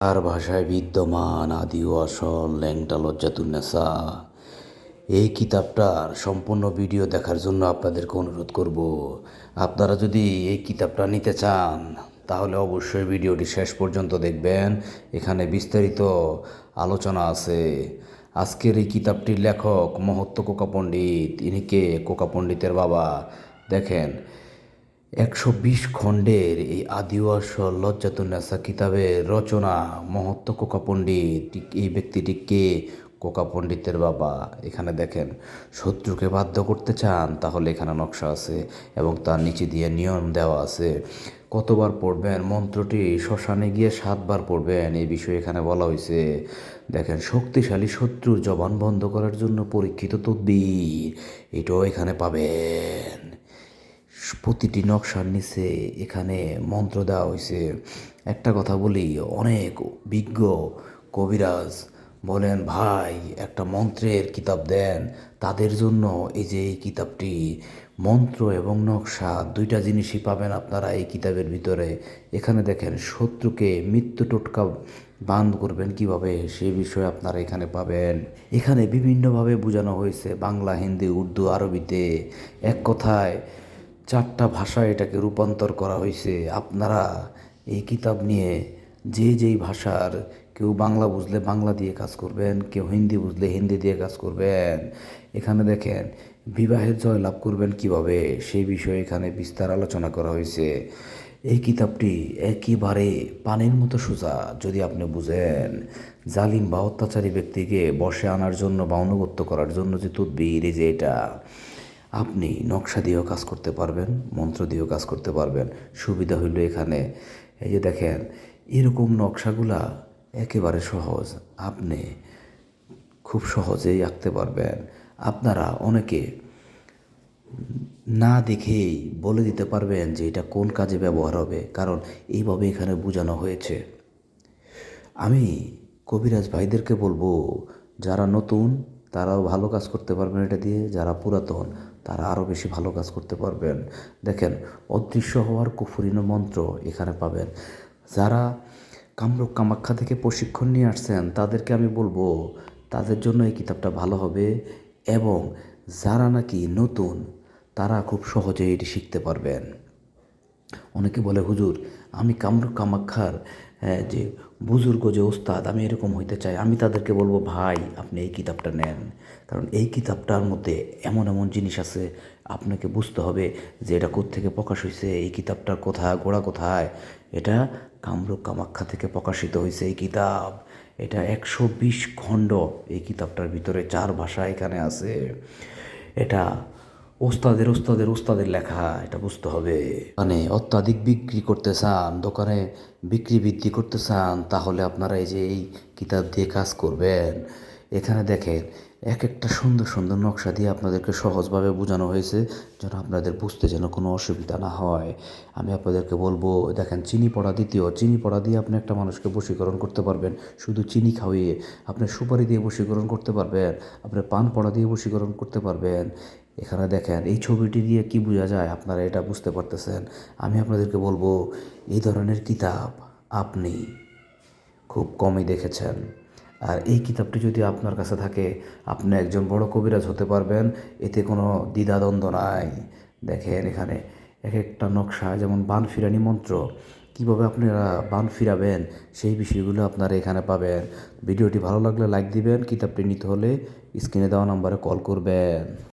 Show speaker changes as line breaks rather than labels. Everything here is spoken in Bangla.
আর ভাষায় বিদ্যমান আদি ও আসল ল্যাংটা লজ্জাতুন্নেসা এই কিতাবটার সম্পূর্ণ ভিডিও দেখার জন্য আপনাদেরকে অনুরোধ করব। আপনারা যদি এই কিতাবটা নিতে চান, তাহলে অবশ্যই ভিডিওটি শেষ পর্যন্ত দেখবেন। এখানে বিস্তারিত আলোচনা আছে। আজকের এই কিতাবটির লেখক মহত্ব কোকা পণ্ডিত ইনি কে? কোকা পণ্ডিতের বাবা। দেখেন একশো বিশ খণ্ডের এই আদিওয়াসল লজ্জাতুন্নেসা কিতাবের রচনা মহত্ব কোকা পণ্ডিত এই ব্যক্তিটি কে? কোকা পণ্ডিতের বাবা। এখানে দেখেন, শত্রুকে বাধ্য করতে চান, তাহলে এখানে নকশা আছে এবং তার নিচে দিয়ে নিয়ম দেওয়া আছে। কতবার পড়বেন? মন্ত্রটি শ্মশানে গিয়ে সাতবার পড়বেন, এই বিষয়ে এখানে বলা হয়েছে দেখেন, শক্তিশালী শত্রুর জবান বন্ধ করার জন্য পরীক্ষিত তদ্বির, এটাও এখানে পাবেন। প্রতিটি নকশার নিচে এখানে মন্ত্র দেওয়া হয়েছে একটা কথা বলি, অনেক বিজ্ঞ কবিরাজ বলেন, ভাই, একটা মন্ত্রের কিতাব দেন। তাদের জন্য এই যে এই কিতাবটি, মন্ত্র এবং নকশা, দুইটা জিনিসই পাবেন আপনারা এই কিতাবের ভিতরে। এখানে দেখেন, শত্রুকে মৃত্যু টোটকা বান্ধ করবেন কীভাবে, সে বিষয়ে আপনারা এখানে পাবেন। এখানে বিভিন্নভাবে বোঝানো হয়েছে বাংলা, হিন্দি, উর্দু, আরবিতে। এক কথায় চারটা ভাষায় এটাকে রূপান্তর করা হয়েছে আপনারা এই কিতাব নিয়ে যে যেই ভাষার কেউ বাংলা বুঝলে বাংলা দিয়ে কাজ করবেন, কেউ হিন্দি বুঝলে হিন্দি দিয়ে কাজ করবেন। এখানে দেখেন, বিবাহের জয় লাভ করবেন কীভাবে? সেই বিষয়ে এখানে বিস্তার আলোচনা করা হয়েছে এই কিতাবটি একেবারে পানির মতো সোজা, যদি আপনি বুঝেন। জালিম বা অত্যাচারী ব্যক্তিকে বসে আনার জন্য বা অনুগত্য করার জন্য যে তদ্বির, এই যে এটা। আপনি নকশা দিয়েও কাজ করতে পারবেন, মন্ত্র দিয়েও কাজ করতে পারবেন। সুবিধা হইল এখানে। এই যে দেখেন, এরকম নকশাগুলা একেবারে সহজ। আপনি খুব সহজেই আঁকতে পারবেন। আপনারা অনেকে না দেখেই বলে দিতে পারবেন যে এটা কোন কাজে ব্যবহার হবে, কারণ এইভাবে এখানে বোঝানো হয়েছে। আমি কবিরাজ ভাইদেরকে বলব, যারা নতুন, তারাও ভালো কাজ করতে পারবেন এটা দিয়ে, যারা পুরাতন তারা আরও বেশি ভালো কাজ করতে পারবেন। দেখেন, অদৃশ্য হওয়ার কুফুরিন মন্ত্র এখানে পাবেন। যারা কামরূপ কামাখ্যা থেকে প্রশিক্ষণ নিয়ে আসছেন, তাদেরকে আমি বলব, তাদের জন্য এই কিতাবটা ভালো হবে এবং যারা নাকি নতুন, তারা খুব সহজেই এটি শিখতে পারবেন। অনেকে বলে হুজুর আমি কামরূপ হ্যাঁ, যে বুজুর্গ যে ওস্তাদ আমি এরকম হইতে চাই। আমি তাদেরকে বলব ভাই আপনি এই কিতাবটা নেন। কারণ এই কিতাবটার মধ্যে এমন এমন জিনিস আছে আপনাকে বুঝতে হবে যে এটা থেকে প্রকাশ হয়েছে এই কিতাবটার কোথায় গোড়া কোথায়। এটা কামরূপ কামাখ্যা থেকে প্রকাশিত হয়েছে এই কিতাব। এটা একশো বিশ খণ্ড এই কিতাবটার ভিতরে চার ভাষা এখানে আছে। এটা ওস্তাদের ওস্তাদের ওস্তাদের লেখা, এটা বুঝতে হবে। মানে অত্যাধিক বিক্রি করতে চান, দোকানে বিক্রি বৃদ্ধি করতে চান, তাহলে আপনারা এই যে এই কিতাব দিয়ে কাজ করবেন। এখানে দেখেন এক একটা সুন্দর সুন্দর নকশা দিয়ে আপনাদেরকে সহজভাবে বোঝানো হয়েছে যেন আপনাদের বুঝতে যেন কোনো অসুবিধা না হয়। আমি আপনাদেরকে বলব, দেখেন, চিনি পড়া দ্বিতীয়। চিনি পড়া দিয়ে আপনি একটা মানুষকে বশীকরণ করতে পারবেন। শুধু চিনি খাওয়িয়ে আপনি সুপারি দিয়ে বশীকরণ করতে পারবেন, আপনি পান পড়া দিয়ে বশীকরণ করতে পারবেন। এখানে দেখেন, এই ছবিটি দিয়ে কি বোঝা যায়? আপনারা এটা বুঝতে পারতেছেন। আমি আপনাদেরকে বলব, এই ধরনের কিতাব আপনি খুব কমই দেখেছেন। আর এই কিতাবটি যদি আপনার কাছে থাকে, আপনি একজন বড় কবিরাজ হতে পারবেন, এতে কোনো দ্বিধাদ্বন্দ্ব নাই। দেখেন এখানে এক একটা নকশা, যেমন বান ফিরানি মন্ত্র। কীভাবে আপনারা বান ফিরাবেন, সেই বিষয়গুলো আপনারা এখানে পাবেন। ভিডিওটি ভালো লাগলে লাইক দিবেন, কিতাবটি নিতে হলে স্ক্রিনে দেওয়া নাম্বারে কল করবেন।